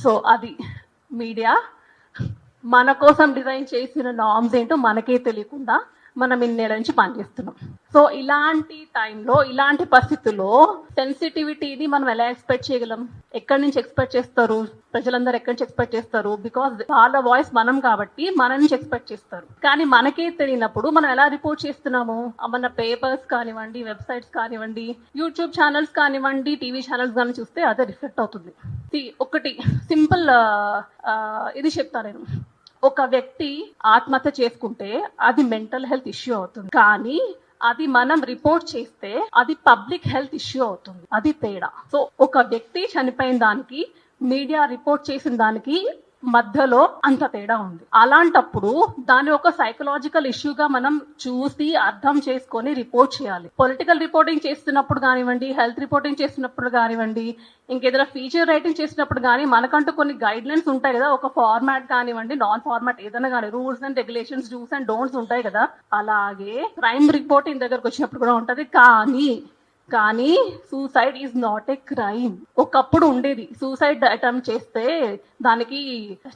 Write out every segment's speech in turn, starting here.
So అది media మన కోసం డిజైన్ చేసిన నామ్స్ ఏంటో మనకే తెలియకుండా మనం ఇన్నేళ్ళ నుంచి పనిచేస్తున్నాం. సో ఇలాంటి టైంలో ఇలాంటి పరిస్థితుల్లో సెన్సిటివిటీని మనం ఎలా ఎక్స్పెక్ట్ చేయగలం? ఎక్కడి నుంచి ఎక్స్పెక్ట్ చేస్తారు? ప్రజలందరూ ఎక్కడి నుంచి ఎక్స్పెక్ట్ చేస్తారు? బికాస్ వాళ్ళ వాయిస్ మనం కాబట్టి మన నుంచి ఎక్స్పెక్ట్ చేస్తారు. కానీ మనకే తెలియనప్పుడు మనం ఎలా రిపోర్ట్ చేస్తున్నాము? మన పేపర్స్ కానివ్వండి వెబ్సైట్స్ కానివ్వండి యూట్యూబ్ ఛానల్స్ కానివ్వండి టీవీ ఛానల్స్ కానీ చూస్తే అదే రిఫ్లెక్ట్ అవుతుంది. ఒకటి సింపుల్ ఇది చెప్తా నేను. ఒక వ్యక్తి ఆత్మహత్య చేసుకుంటే అది మెంటల్ హెల్త్ ఇష్యూ అవుతుంది. కానీ అది మనం రిపోర్ట్ చేస్తే అది పబ్లిక్ హెల్త్ ఇష్యూ అవుతుంది. అది తేడా. సో ఒక వ్యక్తి చనిపోయిన దానికి మీడియా రిపోర్ట్ చేసిన దానికి మధ్యలో అంత తేడా ఉంది. అలాంటప్పుడు దాని ఒక సైకలాజికల్ ఇష్యూగా మనం చూసి అర్థం చేసుకొని రిపోర్ట్ చేయాలి. పొలిటికల్ రిపోర్టింగ్ చేస్తున్నప్పుడు కానివ్వండి హెల్త్ రిపోర్టింగ్ చేస్తున్నప్పుడు కానివ్వండి ఇంకేదైనా ఫీచర్ రైటింగ్ చేసినప్పుడు కానీ మనకంటూ కొన్ని గైడ్ లైన్స్ ఉంటాయి కదా. ఒక ఫార్మాట్ కానివ్వండి నాన్ ఫార్మాట్ ఏదైనా కానీ rules and regulations dos and don'ts ఉంటాయి కదా. అలాగే క్రైమ్ రిపోర్టింగ్ దగ్గరకు వచ్చినప్పుడు కూడా ఉంటది. కానీ కానీ suicide is not a crime ఒకప్పుడు ఉండేది. సూసైడ్ అటెంప్ట్ చేస్తే దానికి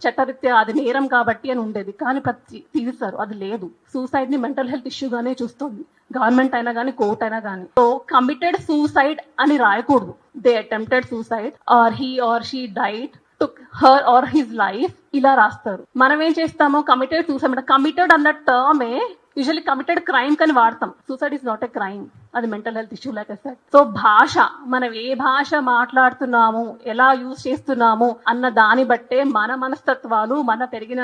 చట్టరీత్యా అది నేరం కాబట్టి అని ఉండేది. కానీ ప్రతి తీస్తారు అది లేదు. సూసైడ్ని మెంటల్ హెల్త్ ఇష్యూగానే చూస్తుంది. గవర్నమెంట్ అయినా కానీ కోర్ట్ అయినా కానీ సో కమిటెడ్ సూసైడ్ అని రాయకూడదు. They attempted suicide or he or she died took her or his life ఇలా రాస్తారు. మనం ఏం చేస్తాము? కమిటెడ్ సూసైడ్ కమిటెడ్ అన్న టర్మే యూజువల్లీ కమిటెడ్ క్రైమ్ కని వాడతాం. Suicide is not a crime అది mental health issue like sir so భాష మనం ఏ భాష మాట్లాడుతున్నాము ఎలా యూజ్ చేస్తున్నాము అన్న దాన్ని బట్టే మన మనస్తత్వాలు మన పెరిగిన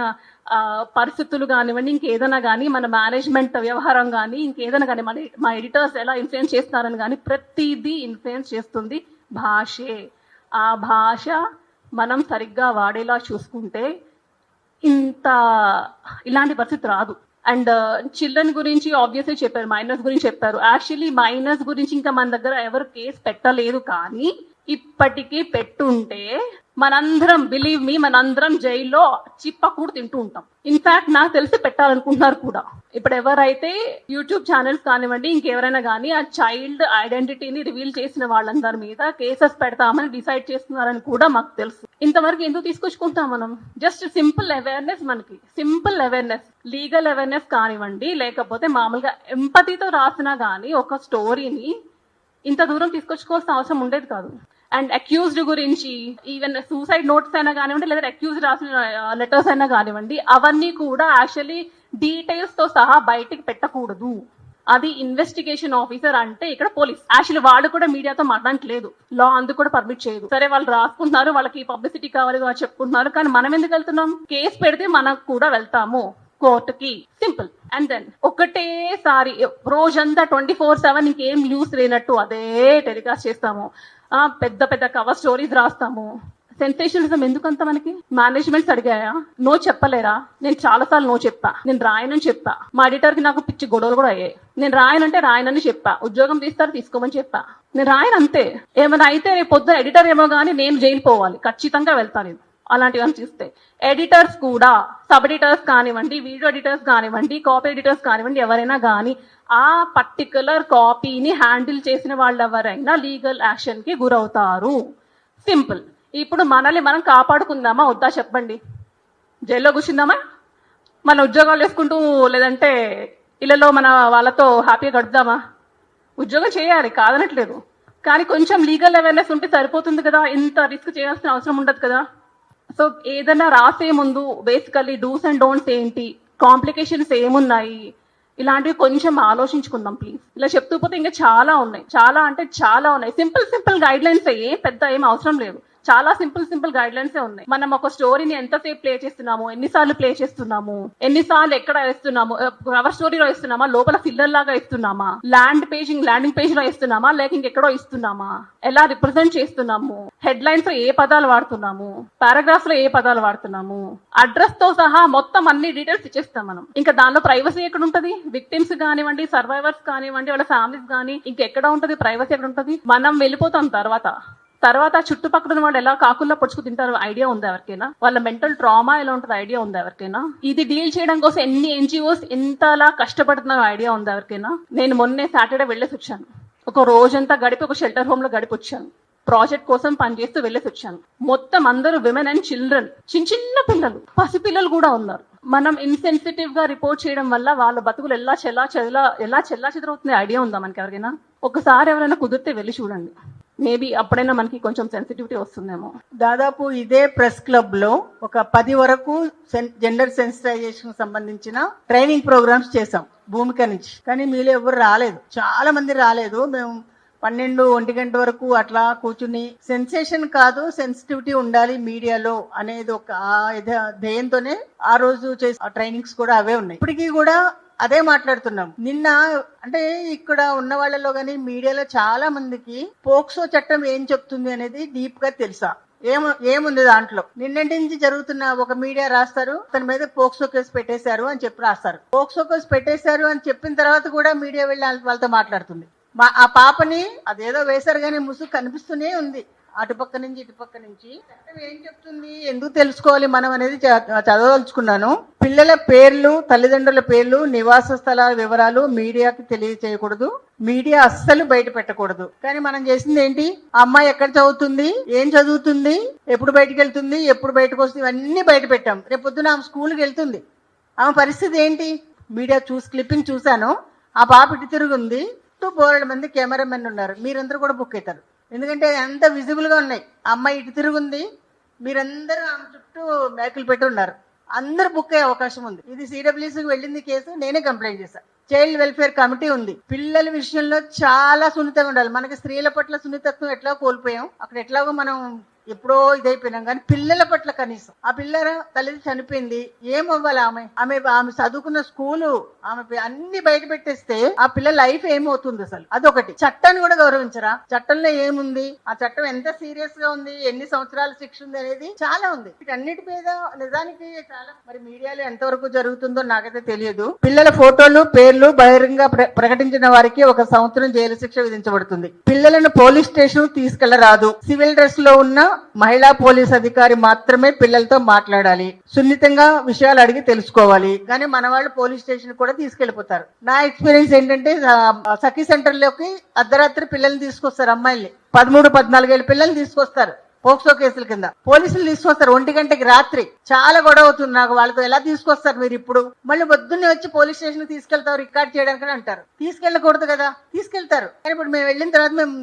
పరిస్థితులు కానివ్వండి ఇంకేదైనా కానీ మన మేనేజ్మెంట్ వ్యవహారం కానీ ఇంకేదైనా కానీ మన మా ఎడిటర్స్ ఎలా ఇన్ఫ్లుయెన్స్ చేస్తున్నారని కానీ ప్రతిదీ ఇన్ఫ్లుయెన్స్ చేస్తుంది భాషే. ఆ భాష మనం సరిగ్గా వాడేలా చూసుకుంటే ఇంత ఇలాంటి పరిస్థితి రాదు. అండ్ చిల్డ్రన్ uh, గురించి ఆబ్వియస్లీ చెప్పారు మైనర్స్ గురించి చెప్పారు. యాక్చువల్లీ మైనర్స్ గురించి ఇంకా మన దగ్గర ఎవరు కేసు పెట్టలేదు కానీ ఇప్పటికీ పెట్టుంటే మనందరం బిలీవ్ మీ మనందరం జైల్లో చిప్ప కూడా తింటూ ఉంటాం. ఇన్ఫాక్ట్ నాకు తెలిసి పెట్టాలనుకుంటున్నారు కూడా. ఇప్పుడు ఎవరైతే యూట్యూబ్ ఛానల్స్ కానివ్వండి ఇంకెవరైనా కానీ ఆ చైల్డ్ ఐడెంటిటీని రివీల్ చేసిన వాళ్ళందరి మీద కేసెస్ పెడతామని డిసైడ్ చేస్తున్నారని కూడా మాకు తెలుసు. ఇంతవరకు ఎందుకు తీసుకొచ్చుకుంటాం మనం? జస్ట్ సింపుల్ అవేర్నెస్ మనకి. సింపుల్ అవేర్నెస్ లీగల్ అవేర్నెస్ కానివ్వండి లేకపోతే మామూలుగా ఎంపతితో రాసినా కానీ ఒక స్టోరీని ఇంత దూరం తీసుకొచ్చుకోవాల్సిన అవసరం ఉండేది కాదు. అండ్ అక్యూజ్డ్ గురించి ఈవెన్ సూసైడ్ నోట్స్ అయినా కానివ్వండి లేదా అక్యూజ్డ్ రాసిన లెటర్స్ అయినా కానివ్వండి అవన్నీ కూడా యాక్చువల్లీ డీటెయిల్స్తో సహా బయటికి పెట్టకూడదు. అది ఇన్వెస్టిగేషన్ ఆఫీసర్ అంటే ఇక్కడ పోలీస్. యాక్చువల్లీ వాళ్ళు కూడా మీడియాతో మాట్లాడడానికి లేదు లా అందుకు కూడా పర్మిట్ చేయదు. సరే వాళ్ళు రాసుకుంటున్నారు వాళ్ళకి పబ్లిసిటీ కావాలి అని చెప్పుకుంటున్నారు కానీ మనం ఎందుకు వెళ్తున్నాం? కేసు పెడితే మనకు కూడా వెళ్తాము కోర్టుకి. సింపుల్ అండ్ దెన్ ఒకటేసారి రోజంతా ట్వంటీ ఫోర్ సెవెన్ ఇంకేం న్యూస్ లేనట్టు అదే టెలికాస్ట్ చేస్తాము. పెద్ద పెద్ద కవర్ స్టోరీస్ రాస్తాము. సెన్సేషనలిజం ఎందుకంత మనకి? మేనేజ్మెంట్స్ అడిగాయా? నో చెప్పలేరా? నేను చాలా సార్లు నో చెప్పా. నేను రాయనని చెప్పా. మా ఎడిటర్కి నాకు పిచ్చి గొడవలు కూడా అయ్యాయి. నేను రాయనంటే రాయనని చెప్పా. ఉద్యోగం తీస్తారు తీసుకోమని చెప్పా. నేను రాయను అంతే ఏమైనా అయితే రేపు పొద్దున ఎడిటర్ ఏమో కానీ నేను జైలు పోవాలి. ఖచ్చితంగా వెళ్తాను నేను. అలాంటివన్నీ చూస్తే. ఎడిటర్స్ కూడా సబ్ ఎడిటర్స్ కానివ్వండి వీడియో ఎడిటర్స్ కానివ్వండి కాపీ ఎడిటర్స్ కానివ్వండి ఎవరైనా కానీ ఆ పర్టికులర్ కాపీని హ్యాండిల్ చేసిన వాళ్ళు ఎవరైనా లీగల్ యాక్షన్కి గురవుతారు. సింపుల్ ఇప్పుడు మనల్ని మనం కాపాడుకుందామా? వద్దా చెప్పండి. జైల్లో కూర్చుందామా? మన ఉద్యోగాలు వేసుకుంటూ లేదంటే ఇళ్ళలో మన వాళ్ళతో హ్యాపీగా గడుపుదామా? ఉద్యోగం చేయాలి కాదనట్లేదు. కానీ కొంచెం లీగల్ అవేర్నెస్ ఉంటే సరిపోతుంది కదా? ఇంత రిస్క్ చేయాల్సిన అవసరం ఉండదు కదా? సో ఏదైనా రాసే ముందు బేసికల్లీ డూస్ అండ్ డోంట్స్ ఏంటి? కాంప్లికేషన్స్ ఏమున్నాయి? ఇలాంటివి కొంచెం ఆలోచించుకుందాం ప్లీజ్ ఇలా చెప్తూ పోతే ఇంకా చాలా ఉన్నాయి. చాలా అంటే చాలా ఉన్నాయి. సింపుల్ సింపుల్ గైడ్ లైన్స్ ఏం పెద్ద ఏం అవసరం లేదు. చాలా సింపుల్ సింపుల్ గైడ్ లైన్స్ ఉన్నాయి. మనం ఒక స్టోరీని ఎంతసేపు ప్లే చేస్తున్నాము? ఎన్నిసార్లు ప్లే చేస్తున్నాము? ఎన్నిసార్లు ఎక్కడ వేస్తున్నాము? కవర్ స్టోరీలో ఇస్తున్నామా లోపల ఫిల్లర్ లాగా ఇస్తున్నామా ల్యాండ్ పేజింగ్ ల్యాండింగ్ పేజ్లో ఇస్తున్నామా లేక ఇంకెక్కడో ఇస్తున్నామా ఎలా రిప్రజెంట్ చేస్తున్నాము? హెడ్ లైన్స్లో ఏ పదాలు వాడుతున్నాము? పారాగ్రాఫ్లో ఏ పదాలు వాడుతున్నాము? అడ్రస్తో సహా మొత్తం అన్ని డీటెయిల్స్ ఇచ్చేస్తాం మనం. ఇంకా దానిలో ప్రైవసీ ఎక్కడ ఉంటది? విక్టిమ్స్ కానివ్వండి సర్వైవర్స్ కానివ్వండి వాళ్ళ ఫ్యామిలీస్ కానీ ఇంకెక్కడ ఉంటది? ప్రైవసీ ఎక్కడ ఉంటది? మనం వెళ్ళిపోతాం తర్వాత. తర్వాత చుట్టుపక్కల వాళ్ళు ఎలా కాకుల్లో పొడుచుకు తింటారు ఐడియా ఉంది ఎవరికైనా? వాళ్ళ మెంటల్ ట్రామా ఎలా ఉంటుంది ఐడియా ఉంది ఎవరికైనా? ఇది డీల్ చేయడం కోసం ఎన్ని ఎన్జిఓస్ ఎంతలా కష్టపడుతున్నారో ఐడియా ఉంది ఎవరికైనా? నేను మొన్నే సాటర్డే వెళ్ళేసి వచ్చాను. ఒక రోజంతా గడిపి ఒక షెల్టర్ హోమ్లో గడిపి వచ్చాను. ప్రాజెక్ట్ కోసం పనిచేస్తూ వెళ్ళేసి వచ్చాను. మొత్తం అందరూ విమెన్ అండ్ చిల్డ్రన్. చిన్న చిన్న పిల్లలు. పసిపిల్లలు కూడా ఉన్నారు. మనం ఇన్సెన్సిటివ్గా రిపోర్ట్ చేయడం వల్ల వాళ్ళ బతుకులు ఎలా చెల్లా చెదలా ఎలా చెల్లా చెదరవుతుంది ఐడియా ఉందా మనకి ఎవరికైనా? ఒకసారి ఎవరైనా కుదిరితే వెళ్ళి చూడండి. మేబీ అప్పుడైనా మనకి కొంచెం సెన్సిటివిటీ వస్తుందేమో. దాదాపు ఇదే ప్రెస్ క్లబ్లో ఒక పది వరకు సెన్- జెండర్ సెన్సిటైజేషన్ సంబంధించిన ట్రైనింగ్ ప్రోగ్రామ్స్ చేసాం భూమిక నుంచి. కానీ మీలో ఎవరు రాలేదు. చాలా మంది రాలేదు. మేము పన్నెండు ఒంటి గంట వరకు అట్లా కూర్చుని సెన్సేషన్ కాదు సెన్సిటివిటీ ఉండాలి మీడియాలో అనేది ఒక ధ్యేయంతోనే ఆ రోజు చేసే ట్రైనింగ్స్ కూడా అవే ఉన్నాయి. ఇప్పటికీ కూడా అదే మాట్లాడుతున్నాం. నిన్న అంటే ఇక్కడ ఉన్న వాళ్ళలో గానీ మీడియాలో చాలా మందికి పోక్సో చట్టం ఏం చెప్తుంది అనేది డీప్గా తెలుసా? ఏమో ఏముంది దాంట్లో? నిన్నటి నుంచి జరుగుతున్న ఒక మీడియా రాస్తారు తన మీద పోక్సో కేసు పెట్టేశారు అని చెప్పి రాస్తారు. పోక్సో కేసు పెట్టేశారు అని చెప్పిన తర్వాత కూడా మీడియా వెళ్ళి వాళ్ళతో మాట్లాడుతుంది. మా ఆ పాపని అదేదో వేశారు కానీ ముసుగు కనిపిస్తూనే ఉంది. అటుపక్క నుంచి ఇటుపక్క నుంచి. చట్టం ఏం చెప్తుంది? ఎందుకు తెలుసుకోవాలి మనం అనేది చ- చదవదలుచుకున్నాను. పిల్లల పేర్లు తల్లిదండ్రుల పేర్లు నివాస స్థలాల వివరాలు మీడియాకి తెలియచేయకూడదు. మీడియా అస్సలు బయట పెట్టకూడదు. కానీ మనం చేసింది ఏంటి? అమ్మాయి ఎక్కడ చదువుతుంది? ఏం చదువుతుంది? ఎప్పుడు బయటకు వెళ్తుంది? ఎప్పుడు బయటకు వస్తుంది? ఇవన్నీ బయట పెట్టాం. రేపు పొద్దున ఆమె స్కూల్కి వెళ్తుంది. ఆమె పరిస్థితి ఏంటి? మీడియా చూసి క్లిప్పింగ్ చూశాను. ఆ పాప ఇటు తిరుగుంది. చుట్టూ బోలెడు మంది కెమెరామెన్ ఉన్నారు. మీరందరూ కూడా బుక్ అవుతారు. ఎందుకంటే అంత విజిబుల్గా ఉన్నాయి. అమ్మాయి ఇటు తిరుగుంది. మీరందరూ ఆమె చుట్టూ మేకలు పెట్టి ఉన్నారు. అందరు బుక్ అయ్యే అవకాశం ఉంది. ఇది సిడబ్ల్యూసీకి వెళ్ళింది కేసు నేనే కంప్లైంట్ చేశాను చైల్డ్ వెల్ఫేర్ కమిటీ ఉంది. పిల్లల విషయంలో చాలా సున్నితంగా ఉండాలి. మనకి స్త్రీల పట్ల సున్నితత్వం ఎట్లా కోల్పోయాం అక్కడ ఎట్లాగో మనం ఎప్పుడో ఇదైపోయినాం. కానీ పిల్లల పట్ల కనీసం. ఆ పిల్లల తల్లి చనిపోయింది. ఏమవ్వాలి ఆమె? ఆమె ఆమె చదువుకున్న స్కూలు ఆమె అన్ని బయట పెట్టేస్తే ఆ పిల్ల లైఫ్ ఏమవుతుంది అసలు? అదొకటి. చట్టాన్ని కూడా గౌరవించరా? చట్టంలో ఏముంది? ఆ చట్టం ఎంత సీరియస్గా ఉంది? ఎన్ని సంవత్సరాల శిక్ష ఉంది అనేది చాలా ఉంది. వీటన్నిటి మీద నిజానికి చాలా మరి మీడియాలో ఎంతవరకు జరుగుతుందో నాకైతే తెలియదు. పిల్లల ఫోటోలు పేర్లు బహిరంగ ప్ర- ప్రకటించిన వారికి ఒక సంవత్సరం జైలు శిక్ష విధించబడుతుంది. పిల్లలను పోలీస్ స్టేషన్ తీసుకెళ్ళరాదు. సివిల్ డ్రెస్లో ఉన్న మహిళా పోలీస్ అధికారి మాత్రమే పిల్లలతో మాట్లాడాలి. సున్నితంగా విషయాలు అడిగి తెలుసుకోవాలి. కానీ మన వాళ్ళు పోలీస్ స్టేషన్ కూడా తీసుకెళ్ళిపోతారు నా ఎక్స్పీరియన్స్ ఏంటంటే సఖీ సెంటర్లోకి అర్ధరాత్రి పిల్లల్ని తీసుకొస్తారు అమ్మాయిల్ని. పదమూడు పద్నాలుగేళ్ళ పిల్లల్ని తీసుకొస్తారు పోక్సో కేసుల కింద. పోలీసులు తీసుకొస్తారు ఒంటి గంటకి రాత్రి. చాలా గొడవ అవుతుంది నాకు. వాళ్ళతో ఎలా తీసుకొస్తారు మీరు ఇప్పుడు? మళ్ళీ పొద్దున్నే వచ్చి పోలీస్ స్టేషన్ తీసుకెళ్తారు రికార్డ్ చేయడానికి అంటారు. తీసుకెళ్ళకూడదు కదా. తీసుకెళ్తారు. కానీ ఇప్పుడు మేము వెళ్ళిన తర్వాత మేము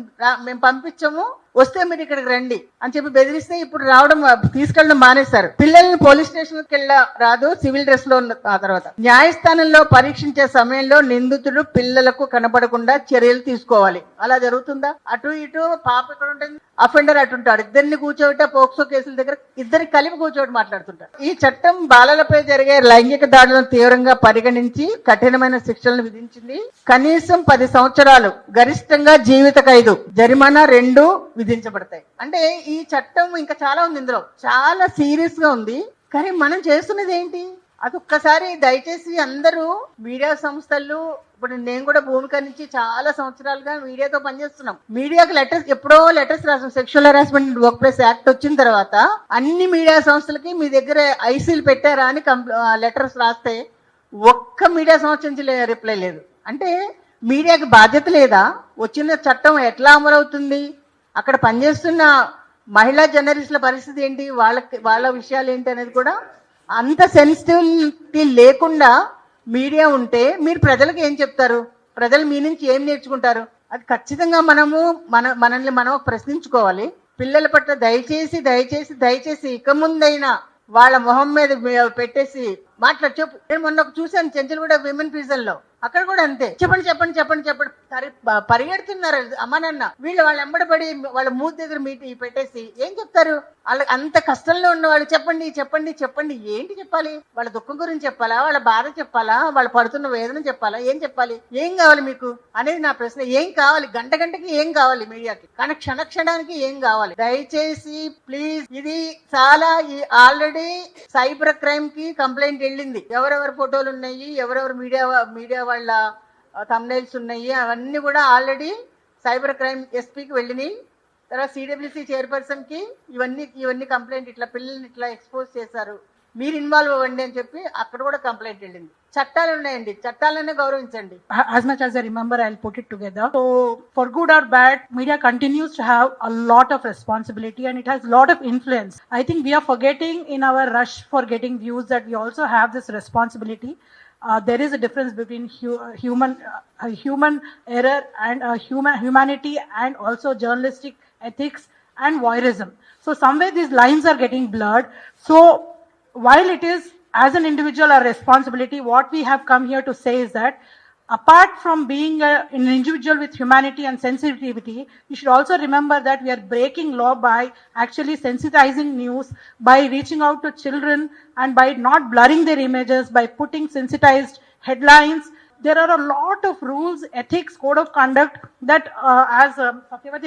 మేము పంపించము. వస్తే మీరు ఇక్కడికి రండి అని చెప్పి బెదిరిస్తే ఇప్పుడు రావడం తీసుకెళ్ళడం మానేశారు. పిల్లల్ని పోలీస్ స్టేషన్కి వెళ్ళ రాదు సివిల్ డ్రెస్లో ఉన్న ఆ తర్వాత. న్యాయస్థానంలో పరీక్షించే సమయంలో నిందితుడు పిల్లలకు కనపడకుండా చర్యలు తీసుకోవాలి. అలా జరుగుతుందా? అటు ఇటు పాప ఇక్కడ ఉంటుంది? అఫెండర్ అటుంటాడు ఇద్దరిని కూర్చోబెట్ట పోక్సో కేసుల దగ్గర ఇద్దరి కలిపి కూర్చోబెట్టి మాట్లాడుతుంటారు. ఈ చట్టం బాలలపై జరిగే లైంగిక దాడులను తీవ్రంగా పరిగణించి కఠినమైన శిక్షలను విధించింది. కనీసం పది సంవత్సరాలు గరిష్టంగా జీవిత ఖైదు జరిమానా రెండు విధించబడతాయి. అంటే ఈ చట్టం ఇంకా చాలా ఉంది ఇందులో. చాలా సీరియస్గా ఉంది. కానీ మనం చేస్తున్నది ఏంటి? అది ఒక్కసారి దయచేసి అందరూ మీడియా సంస్థలు ఇప్పుడు నేను కూడా భూమిక నుంచి చాలా సంవత్సరాలుగా మీడియాతో పనిచేస్తున్నాం. మీడియాకి లెటర్స్ ఎప్పుడో లెటర్స్ రాసాం. Sexual harassment workplace act వచ్చిన తర్వాత అన్ని మీడియా సంస్థలకి మీ దగ్గర ఐసీలు పెట్టారా అని లెటర్స్ రాస్తే ఒక్క మీడియా సంస్థ నుంచి రిప్లై లేదు. అంటే మీడియాకి బాధ్యత లేదా? వచ్చిన చట్టం ఎట్లా అమలవుతుంది? అక్కడ పనిచేస్తున్న మహిళా జర్నలిస్టుల పరిస్థితి ఏంటి? వాళ్ళకి వాళ్ళ విషయాలు ఏంటి అనేది కూడా అంత సెన్సిటివిటీ లేకుండా మీడియా ఉంటే మీరు ప్రజలకు ఏం చెప్తారు? ప్రజలు మీ నుంచి ఏం నేర్చుకుంటారు? అది ఖచ్చితంగా మనము మన మనల్ని మనం ప్రశ్నించుకోవాలి. పిల్లల పట్ల దయచేసి దయచేసి దయచేసి ఇక ముందైనా వాళ్ళ మొహం మీద పెట్టేసి మాట్లాడు చెప్పు. నేను మొన్న ఒక చూశాను చెంచల్ కూడా విమెన్ ప్రిజన్లో. అక్కడ కూడా అంతే. చెప్పండి చెప్పండి చెప్పండి చెప్పండి. పరిగెడుతున్నారు అమ్మ నాన్న. వీళ్ళు వాళ్ళు ఎంబడబడి వాళ్ళ మూతి దగ్గర మీటి పెట్టేసి ఏం చెప్తారు? వాళ్ళకి అంత కష్టంలో ఉన్న వాళ్ళు చెప్పండి చెప్పండి చెప్పండి. ఏంటి చెప్పాలి? వాళ్ళ దుఃఖం గురించి చెప్పాలా? వాళ్ళ బాధ చెప్పాలా? వాళ్ళు పడుతున్న వేదన చెప్పాలా? ఏం చెప్పాలి? ఏం కావాలి మీకు? అనేది నా ప్రశ్న. ఏం కావాలి? గంట గంటకి ఏం కావాలి మీడియాకి? కానీ క్షణ క్షణానికి ఏం కావాలి? దయచేసి ప్లీజ్ ఇది చాలా ఆల్రెడీ సైబర్ క్రైమ్కి కంప్లైంట్ వెళ్ళింది. ఎవరెవరి ఫోటోలు ఉన్నాయి? ఎవరెవరు మీడియా మీడియా వాళ్ళ తమ్నైల్స్ ఉన్నాయి. అవన్నీ కూడా ఆల్రెడీ సైబర్ క్రైమ్ ఎస్పీకి వెళ్ళినాయి. తర్వాత సిడబ్ల్యూసీ చైర్పర్సన్కి ఇవన్నీ ఇవన్నీ కంప్లైంట్ ఇట్లా పిల్లల్ని ఇట్లా ఎక్స్పోజ్ చేశారు. మీరు ఇన్వాల్వ్ అవ్వండి అని చెప్పి అక్కడ కూడా కంప్లైంట్ వెళ్ళింది. చట్టాలు ఉన్నాయండి. చట్టాలనే గౌరవించండి. As remember I put it together so for good or bad media continues to have a lot of responsibility and it has lot of influence I think we are forgetting in our rush for getting views that we also have this responsibility Uh, there is a difference between hu- uh, human uh, human error and uh, human humanity and also journalistic ethics and voyeurism. So somewhere these lines are getting blurred. So while it is as an individual our responsibility, what we have come here to say is that apart from being a, an individual with humanity and sensitivity, you should also remember that we are breaking law by actually sensitizing news, by reaching out to children, and by not blurring their images, by putting sensitized headlines. There are a lot of rules, ethics, code of conduct that, uh, as uh,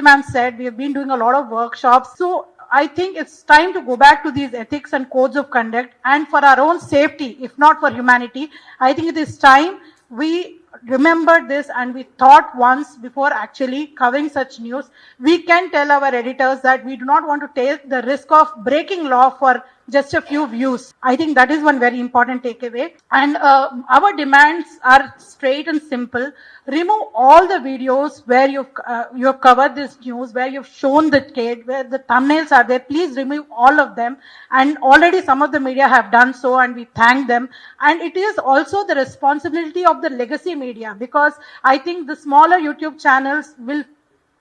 ma'am said, we have been doing a lot of workshops. So I think it's time to go back to these ethics and codes of conduct and for our own safety, if not for humanity, I think it is time we remembered this and we thought once before actually covering such news. We can tell our editors that we do not want to take the risk of breaking law for just a few views. I think that is one very important takeaway. And uh, our demands are straight and simple. Remove all the videos where you've uh, you have covered this news, where you've shown the kid, where the thumbnails are there. Please remove all of them. And already some of the media have done so, and we thank them. And it is also the responsibility of the legacy media because I think the smaller YouTube channels will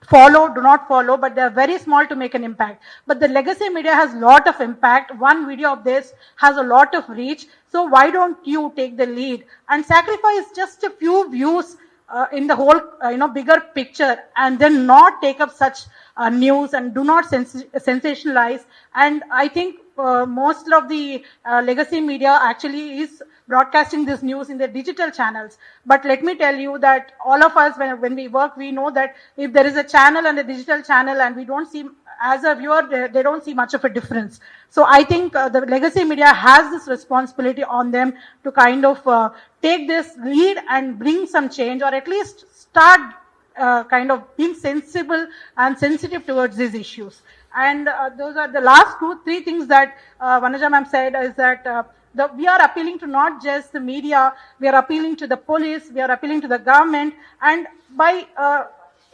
follow, do not follow, but they are very small to make an impact. But the legacy media has lot of impact. One video of this has a lot of reach. So why don't you take the lead and sacrifice just a few views uh, in the whole, uh, you know, bigger picture and then not take up such uh, news and do not sens- sensationalize. And I think uh, most of the uh, legacy media actually is broadcasting this news in the digital channels. But let me tell you that all of us, when, when we work, we know that if there is a channel and a digital channel and we don't see, as a viewer, they, they don't see much of a difference. So I think uh, the legacy media has this responsibility on them to kind of uh, take this lead and bring some change or at least start uh, kind of being sensible and sensitive towards these issues. And uh, those are the last two, three things that uh, Vanaja ma'am said is that uh, the, we are appealing to not just the media, we are appealing to the police, we are appealing to the government, and by uh,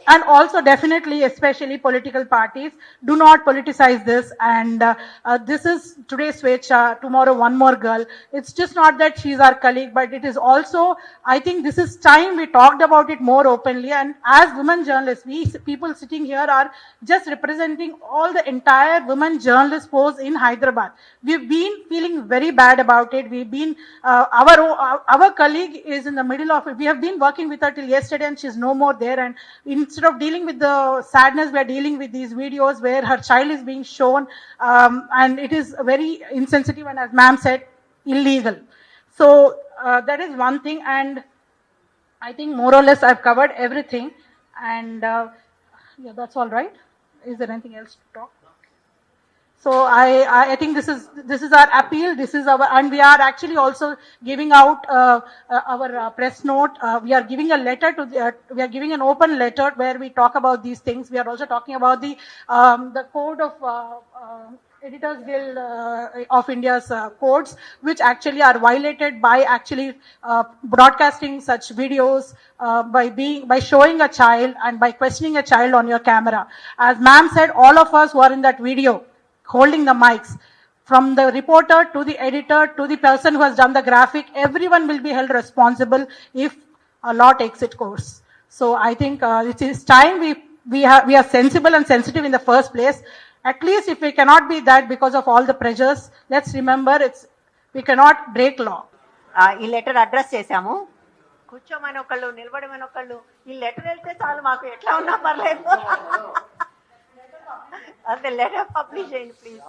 and also definitely especially political parties do not politicize this. And uh, uh, this is today's Swecha, tomorrow one more girl. It's just not that she's our colleague but it is also i think this is time we talked about it more openly. And as women journalists we people sitting here are just representing all the entire women journalist force in hyderabad. We've been feeling very bad about it. We've been uh, our our colleague is in the middle of it. We have been working with her till yesterday and she's no more there. And instead of dealing with the sadness we are dealing with these videos where her child is being shown um, and it is very insensitive and as ma'am said illegal. So uh, that is one thing and i think more or less i've covered everything and uh, yeah that's all right? Is there anything else to talk so I, I, I think this is this is our appeal. This is our, and we are actually also giving out uh, uh, our uh, press note. Uh, we are giving a letter to the, uh, we are giving an open letter where we talk about these things. We are also talking about the um, the code of. Uh, Editors Guild of India's codes, which actually are violated by actually broadcasting such videos, by being by showing a child and by questioning a child on your camera. As ma'am said, all of us who are in that video holding the mics, from the reporter to the editor to the person who has done the graphic, everyone will be held responsible if a law takes its course. So I think uh, it is time we we are we are sensible and sensitive in the first place. At least if we cannot be that because of all the pressures, let's remember it's we cannot break law. ఈ letter address చేశాము కూర్చోమని ఒకళ్ళు నిలబడమని ఒకళ్ళు ఈ letter వెళ్తే చాలు మాకు ఎట్లా ఉన్నా పర్లేదు of the letter published in please.